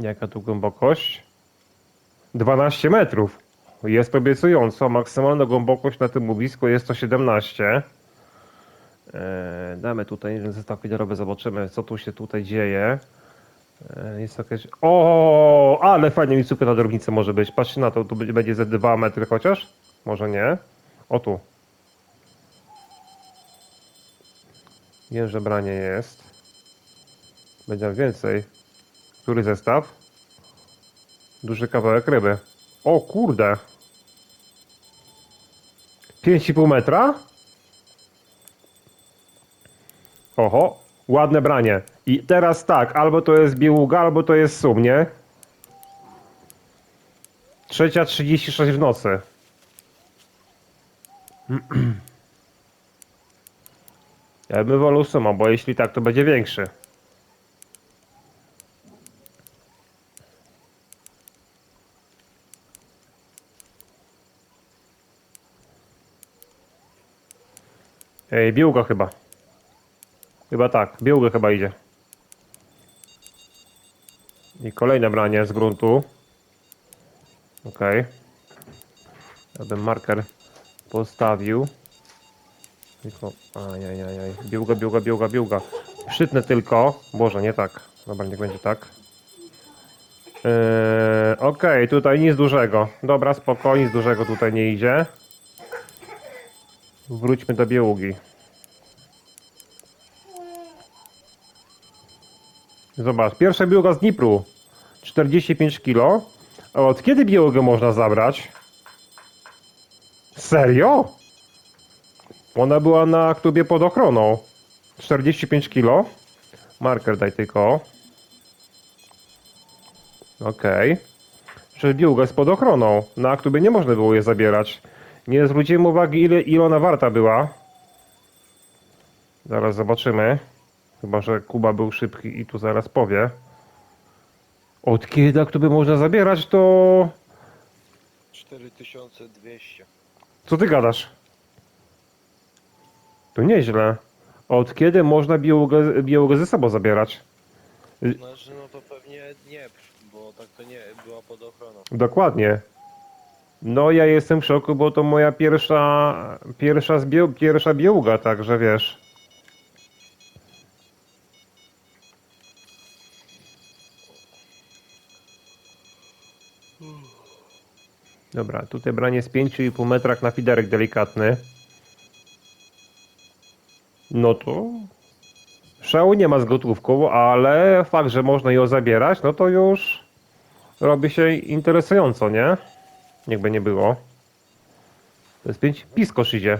Jaka tu głębokość? 12 metrów. Jest obiecująco. Maksymalna głębokość na tym łowisku jest to 17. Eee, damy tutaj zestaw kolorowy, zobaczymy co tu się tutaj dzieje. Eee, jest jakaś... O, ale fajnie miejscówka na drobnicy może być. Patrzcie na to, tu będzie ze 2 metry chociaż? Może nie? O tu. Wiem, że branie jest. Będzie więcej. Który zestaw? Duży kawałek ryby. O kurde. 5,5 metra? Oho, ładne branie. I teraz tak, albo to jest biługa, albo to jest sum, nie? Trzecia 36 w nocy. Ja bym wolał suma, bo jeśli tak, to będzie większy. Ej, biłga chyba. Chyba tak, biłga chyba idzie. I kolejne branie z gruntu. Okej. Ja bym marker postawił. Tylko, ajajajaj, biłga, biłga, biłga, biłga. Przytnę tylko, Boże, nie tak. Dobra, niech będzie tak. Yy, Okej, tutaj nic dużego. Dobra, spoko, nic dużego tutaj nie idzie. Wróćmy do białugi. Zobacz, pierwsza białuga z Dnipru. 45 kg. A od kiedy białogę można zabrać? Serio? Ona była na klubie pod ochroną. 45 kg. Marker daj tylko. Okej. Przecież białga jest pod ochroną. Na aktubie nie można było je zabierać. Nie zwróciłem uwagi ile, ile ona warta była. Zaraz zobaczymy. Chyba, że Kuba był szybki i tu zaraz powie. Od kiedy aktuby można zabierać, to... 4200. Co ty gadasz? To nieźle. Od kiedy można białogę, białogę ze sobą zabierać? Znaczy no to pewnie nie, bo tak to nie była pod ochroną. Dokładnie. No ja jestem w szoku, bo to moja pierwsza pierwsza, pierwsza białuga, także wiesz. Dobra, tutaj branie z 5,5 metra na fiderek delikatny. No to szału nie ma z gotówką, ale fakt, że można ją zabierać, no to już robi się interesująco, nie? Niechby nie było. To jest pięć piskosz idzie.